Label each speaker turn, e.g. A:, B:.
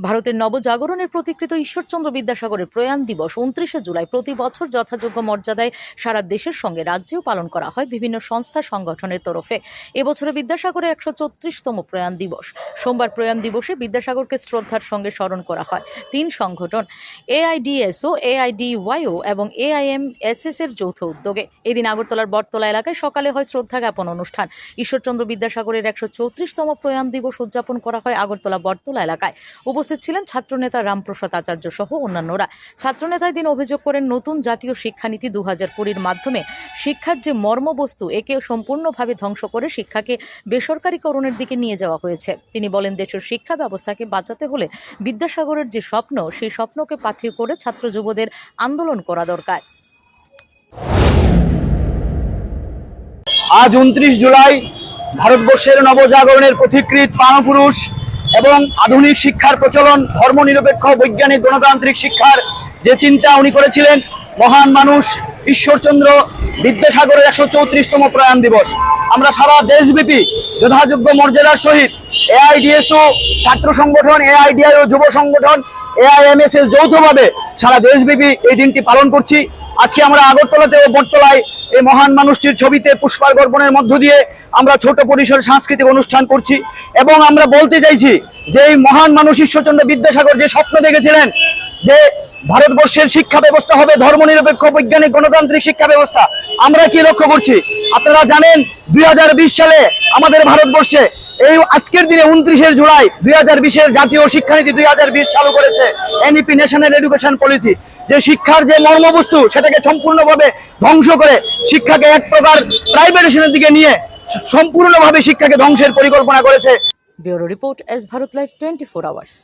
A: ভারতের নবজাগরণের প্রতিকৃত ঈশ্বরচন্দ্র বিদ্যাসাগরের প্রয়াণ দিবস উনত্রিশে জুলাই প্রতি বছর যথাযোগ্য মর্যাদায় সারা দেশের সঙ্গে রাজ্যেও পালন করা হয় বিভিন্ন সংস্থা সংগঠনের তরফে। এবছরে বিদ্যাসাগরের একশো চৌত্রিশতম প্রয়াণ দিবস। সোমবার প্রয়াণ দিবসে বিদ্যাসাগরকে শ্রদ্ধার সঙ্গে স্মরণ করা হয়। তিন সংগঠন, এআইডিএসও, এআইডিওয়াইও এবং এআইএমএসএস এর যৌথ উদ্যোগে। এদিন আগরতলার বটতলা এলাকায় সকালে হয় শ্রদ্ধা জ্ঞাপন অনুষ্ঠান। ঈশ্বরচন্দ্র বিদ্যাসাগরের একশো চৌত্রিশতম প্রয়াণ দিবস উদযাপন করা হয় আগরতলা বটতলা এলাকায়। উপস্থিত ছিলেন ছাত্রনেতা রামপ্রসাদ আচার্য সহ অন্যান্যরা। ছাত্রনেতা দিন অভিযোগ করেন, নতুন জাতীয় শিক্ষানীতি দু হাজার কুড়ির মাধ্যমে শিক্ষার যে মর্মবস্তু, একে সম্পূর্ণভাবে ধ্বংস করে শিক্ষাকে বেসরকারীকরণের দিকে নিয়ে যাওয়া হয়েছে। তিনি বলেন, দেশের শিক্ষা ব্যবস্থাকে বাঁচাতে হলে বিদ্যাসাগরের যে স্বপ্ন, সেই স্বপ্নকে পাথেয় করে ছাত্র যুবদের আন্দোলন করা দরকার।
B: আজ উনত্রিশ জুলাই ভারতবর্ষের নবজাগরণের পথিকৃত প্রাণপুরুষ এবং আধুনিক শিক্ষার প্রচলন, ধর্মনিরপেক্ষ বৈজ্ঞানিক গণতান্ত্রিক শিক্ষার যে চিন্তা উনি করেছিলেন, মহান মানুষ ঈশ্বরচন্দ্র বিদ্যাসাগরের একশো চৌত্রিশতম প্রয়াণ দিবস। আমরা সারা দেশব্যাপী যথাযোগ্য মর্যাদার সহিত এআইডিএসও, ছাত্র সংগঠন এআইডিআইও যুব সংগঠন এআইএমএসএস যৌথভাবে সারা দেশব্যাপী এই দিনটি পালন করছি। আজকে আমরা আগরতলাতে ও বটতলায় এই মহান মানুষটির ছবিতে পুষ্পার্পণের মধ্য দিয়ে আমরা ছোট পরিসরে সাংস্কৃতিক অনুষ্ঠান করছি এবং আমরা বলতে চাইছি যে এই মহান মানুষ ঈশ্বরচন্দ্র বিদ্যাসাগর যে স্বপ্ন দেখেছিলেন যে ভারতবর্ষের শিক্ষা ব্যবস্থা হবে, ধর্মনিরপেক্ষ বৈজ্ঞানিক গণতান্ত্রিক শিক্ষা ব্যবস্থা, আমরা কি লক্ষ্য করছি? আপনারা জানেন দুই হাজার বিশ সালে আমাদের ভারতবর্ষে এই আজকের দিনে উনত্রিশে জুলাই দুই হাজার বিশের জাতীয় শিক্ষানীতি দুই হাজার বিশ চালু করেছে এনইপি ন্যাশনাল এডুকেশন পলিসি যে শিক্ষার যে মর্মবস্তু সেটাকে সম্পূর্ণভাবে ধ্বংস করে শিক্ষাকে এক প্রকার প্রাইভেটেশনের দিকে নিয়ে সম্পূর্ণভাবে শিক্ষাকে ধ্বংসের পরিকল্পনা করেছে।
A: Bureau report S Bharat life twenty four hours.